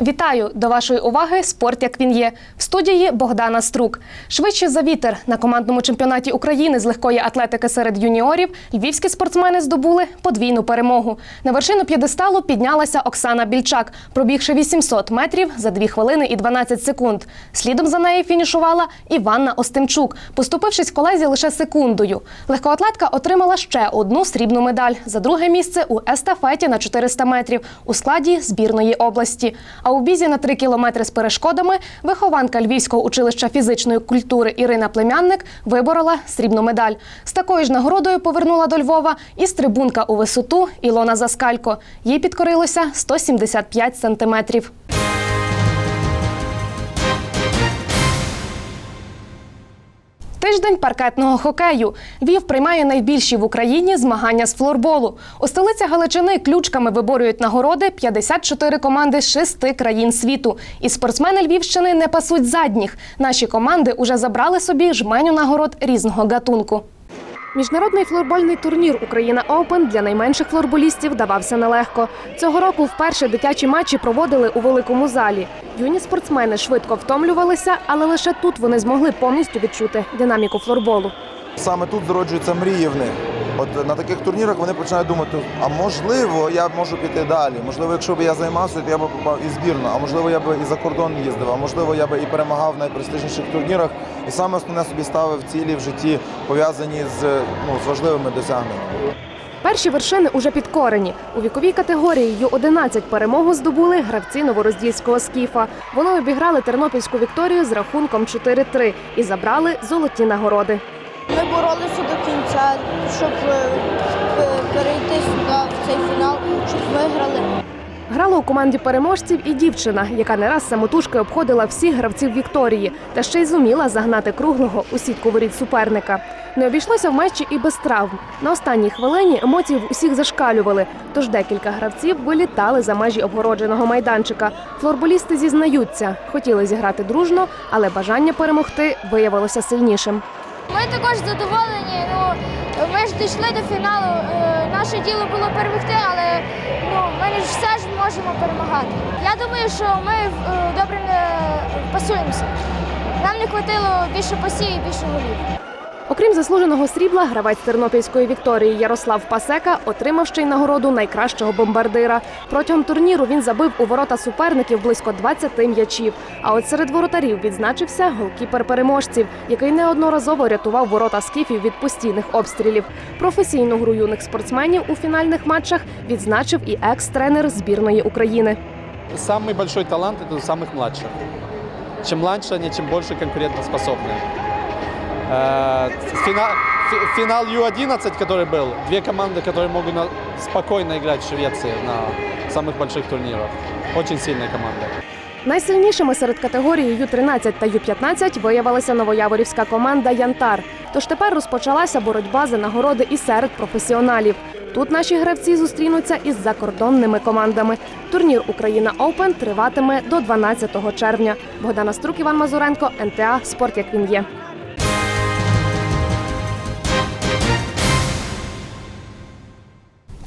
Вітаю до вашої уваги спорт, як він є. В студії Богдана Струк. Швидше за вітер на командному чемпіонаті України з легкої атлетики серед юніорів львівські спортсмени здобули подвійну перемогу. На вершину п'єдесталу піднялася Оксана Більчак, пробігши 800 метрів за 2 хвилини і 12 секунд. Слідом за нею фінішувала Іванна Остимчук, поступившись колезі лише секундою. Легкоатлетка отримала ще одну срібну медаль за друге місце у естафеті на 400 метрів у складі збірної області. А у бізі на три кілометри з перешкодами вихованка Львівського училища фізичної культури Ірина Племянник виборола срібну медаль. З такою ж нагородою повернула до Львова і стрибунка у висоту Ілона Заскалько. Їй підкорилося 175 сантиметрів. Тиждень паркетного хокею. Вів приймає найбільші в Україні змагання з флорболу. У столиці Галичини ключками виборюють нагороди 54 команди з шести країн світу. І спортсмени Львівщини не пасуть задніх. Наші команди уже забрали собі жменю нагород різного гатунку. Міжнародний флорбольний турнір Україна Оупен для найменших флорболістів давався нелегко. Цього року вперше дитячі матчі проводили у великому залі. Юні спортсмени швидко втомлювалися, але лише тут вони змогли повністю відчути динаміку флорболу. Саме тут зароджуються мрії в них. От на таких турнірах вони починають думати, а можливо, я можу піти далі. Можливо, якщо б я займався, то я б попав і збірну, а можливо, я б і за кордон їздив, а можливо, я б і перемагав в найпрестижніших турнірах. І саме основне собі ставив цілі в житті, пов'язані з, ну, з важливими досягненнями. Перші вершини уже підкорені. У віковій категорії Ю-11 перемогу здобули гравці новороздільського скіфа. Вони обіграли тернопільську Вікторію з рахунком 4-3 і забрали золоті нагороди. Ми боролися до кінця, щоб е, перейти сюди, в цей фінал, щоб виграли. Грала у команді переможців і дівчина, яка не раз самотужки обходила всіх гравців Вікторії, та ще й зуміла загнати круглого у сітку воріт суперника. Не обійшлося в матчі і без травм. На останній хвилині емоції в усіх зашкалювали, тож декілька гравців вилітали за межі обгородженого майданчика. Флорболісти зізнаються, хотіли зіграти дружно, але бажання перемогти виявилося сильнішим. Ми також задоволені. Ну, ми ж дійшли до фіналу. Е, Наше діло було перемогти, але ну, ми ж все ж можемо перемагати. Я думаю, що ми е, добре пасуємося. Нам не вистачило більше посії, і більше голів. Окрім заслуженого срібла, гравець Тернопільської Вікторії Ярослав Пасека отримав ще й нагороду найкращого бомбардира. Протягом турніру він забив у ворота суперників близько 20 м'ячів. А от серед воротарів відзначився голкіпер переможців, який неодноразово рятував ворота скіфів від постійних обстрілів. Професійну гру юних спортсменів у фінальних матчах відзначив і екс-тренер збірної України. Самый большой талант это у самых младших. Чем младше они, чем больше конкурентоспособны. Э, Финал, фи- финал Ю-11, который был, две команды, которые могут на- спокойно играть в Швеции на самых больших турнирах. Очень сильная команда. Найсильнішими серед категорії Ю-13 та Ю-15 виявилася новояворівська команда Янтар. Тож тепер розпочалася боротьба за нагороди і серед професіоналів. Тут наші гравці зустрінуться із закордонними командами. Турнір Україна Оупен триватиме до 12 червня. Богдана Струк, Іван Мазуренко, НТА Спорт як він є.